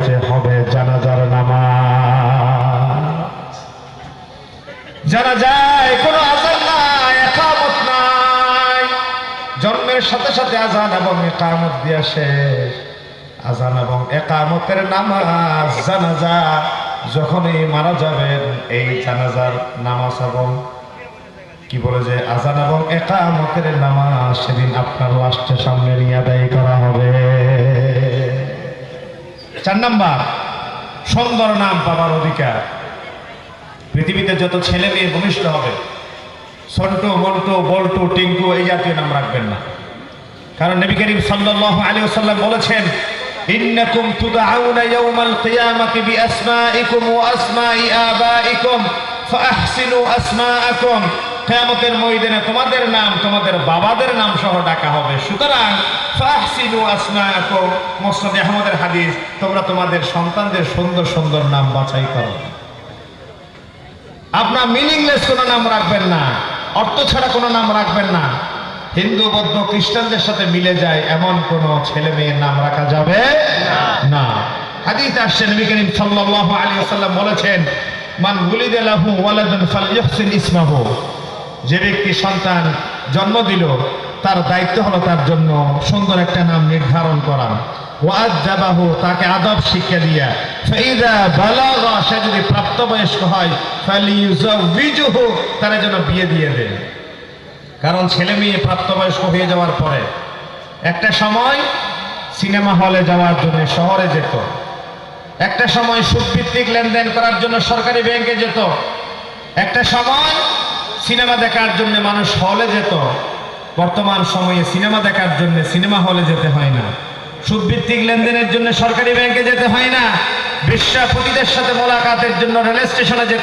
হয়েছে হবে জানাজার নামাজ। জানা যায় কোনো আজান নাই, একামত নাই। জন্মের সাথে সাথে আজান এবং একামত দিয়ে শেষ। আজান এবং একামতের নামাজ জানাজা যখনই মারা যাবেন, এই জানাজার নামাজ এবং কি বলে যে আজান এবং একামতের নামাজ সেদিন আপনার লাস্টের সামনে নিয়ে আদায় করা। চার নাম্বার, সুন্দর নাম পাবার অধিকার। পৃথিবীতে যত ছেলে মেয়ে ভূমিষ্ঠ হবে সন্টু মন্টু বল্টু টিঙ্কু এই জাতীয় নাম রাখবেন না। কারণ নবী করিম সাল্লাল্লাহু আলাইহি ওয়াসাল্লাম বলেছেন, ইন্নাকুম তুদআউনা ইয়াওমাল কিয়ামাতি বিআসমাইকুম ওয়া আসমাই আবাইকুম ফাআহসিনু আসমাআকুম। কিয়ামতের ময়দানে তোমাদের নাম, তোমাদের বাবাদের নাম সহ ডাকা হবে। সুতরাং ফাআহসিনু আসমাআকুম মুসনাদ আহমদের হাদিস, তোমরা তোমাদের সন্তানদের সুন্দর সুন্দর নাম বাছাই করো। আপনার মিনিংলেস কোনো নাম রাখবেন না, অর্থ ছাড়া কোনো নাম রাখবেন না। হিন্দু, বৌদ্ধ, খ্রিস্টানদের সাথে মিলে যায়, এমন কোন ছেলে মেয়ের নাম রাখা যাবে না। হাদিস আসছে, নবী করিম সাল্লাল্লাহু আলাইহি ওয়াসাল্লাম বলেছেন, মান উলিদা লাহু ওয়ালাদুন ফালইহসিন ইসমাহু। যে ব্যক্তি সন্তান জন্ম দিল, তার দায়িত্ব হলো তার জন্য সুন্দর একটা নাম নির্ধারণ করা। তাকে আদব শিক্ষা দিয়া। ফাইদা বালাগা, সে যদি প্রাপ্তবয়স্ক হয় ফালিয়ুজাউযিজুহু তার জন্য বিয়ে দিয়ে দেয় কারণ ছেলে মেয়ে প্রাপ্তবয়স্ক হয়ে যাওয়ার পরে একটা সময় সিনেমা হলে যাওয়ার জন্য শহরে যেত। একটা সময় সুদভিত্তিক লেনদেন করার জন্য সরকারি ব্যাংকে যেত। একটা সময় সিনেমা দেখার জন্য মানুষ হলে যেত, বর্তমান সময়ে সিনেমা দেখার জন্য সিনেমা হলে যেতে হয় না। সুদভিত্তিক লেনদেনের জন্য সরকারি ব্যাংকে যেতে হয় না। বিশ্বাপতিদের সাথে মোলাকাতের জন্য রেল স্টেশনে যেতে